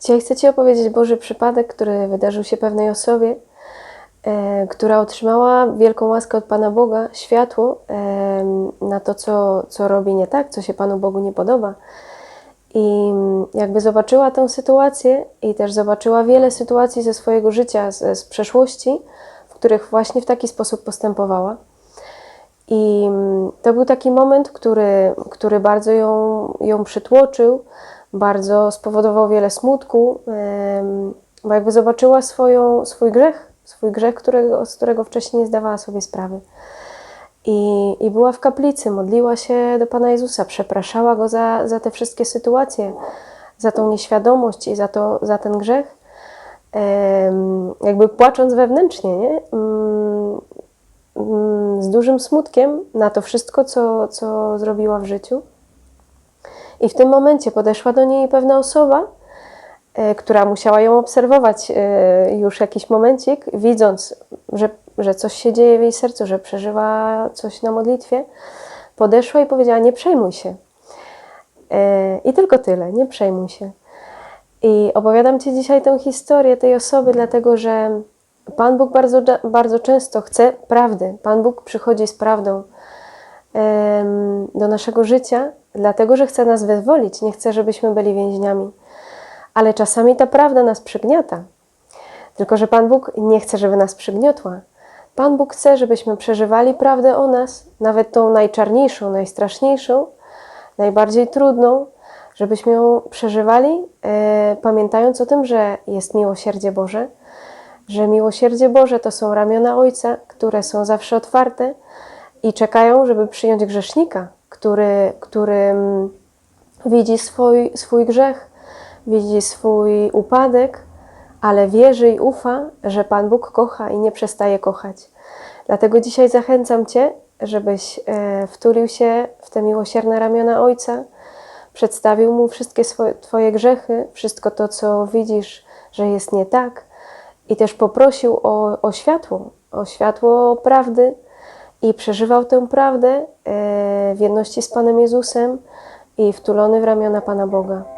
Dzisiaj chcę Ci opowiedzieć Boży przypadek, który wydarzył się pewnej osobie, e, która otrzymała wielką łaskę od Pana Boga, światło e, na to, co, co robi nie tak, co się Panu Bogu nie podoba. I jakby zobaczyła tę sytuację i też zobaczyła wiele sytuacji ze swojego życia, z, z przeszłości, w których właśnie w taki sposób postępowała. I to był taki moment, który, który bardzo ją, ją przytłoczył, bardzo spowodował wiele smutku, bo jakby zobaczyła swoją, swój grzech, swój grzech, którego, z którego wcześniej nie zdawała sobie sprawy. I, I była w kaplicy, modliła się do Pana Jezusa, przepraszała Go za, za te wszystkie sytuacje, za tą nieświadomość i za, to, za ten grzech. Jakby płacząc wewnętrznie, nie? Mm, mm, z dużym smutkiem na to wszystko, co, co zrobiła w życiu. I w tym momencie podeszła do niej pewna osoba, e, która musiała ją obserwować e, już jakiś momencik, widząc, że, że coś się dzieje w jej sercu, że przeżywa coś na modlitwie. Podeszła i powiedziała: Nie przejmuj się. E, I tylko tyle, nie przejmuj się. I opowiadam Ci dzisiaj tę historię tej osoby, dlatego że Pan Bóg bardzo, bardzo często chce prawdy. Pan Bóg przychodzi z prawdą do naszego życia, dlatego że chce nas wyzwolić, nie chce, żebyśmy byli więźniami. Ale czasami ta prawda nas przygniata. Tylko, że Pan Bóg nie chce, żeby nas przygniotła. Pan Bóg chce, żebyśmy przeżywali prawdę o nas, nawet tą najczarniejszą, najstraszniejszą, najbardziej trudną, żebyśmy ją przeżywali, e, pamiętając o tym, że jest miłosierdzie Boże, że miłosierdzie Boże to są ramiona Ojca, które są zawsze otwarte i czekają, żeby przyjąć grzesznika, który, który widzi swój, swój grzech, widzi swój upadek, ale wierzy i ufa, że Pan Bóg kocha i nie przestaje kochać. Dlatego dzisiaj zachęcam Cię, żebyś e, wtulił się w te miłosierne ramiona Ojca, przedstawił Mu wszystkie swoje, Twoje grzechy, wszystko to, co widzisz, że jest nie tak, i też poprosił o, o światło, o światło prawdy i przeżywał tę prawdę e, w jedności z Panem Jezusem i wtulony w ramiona Pana Boga.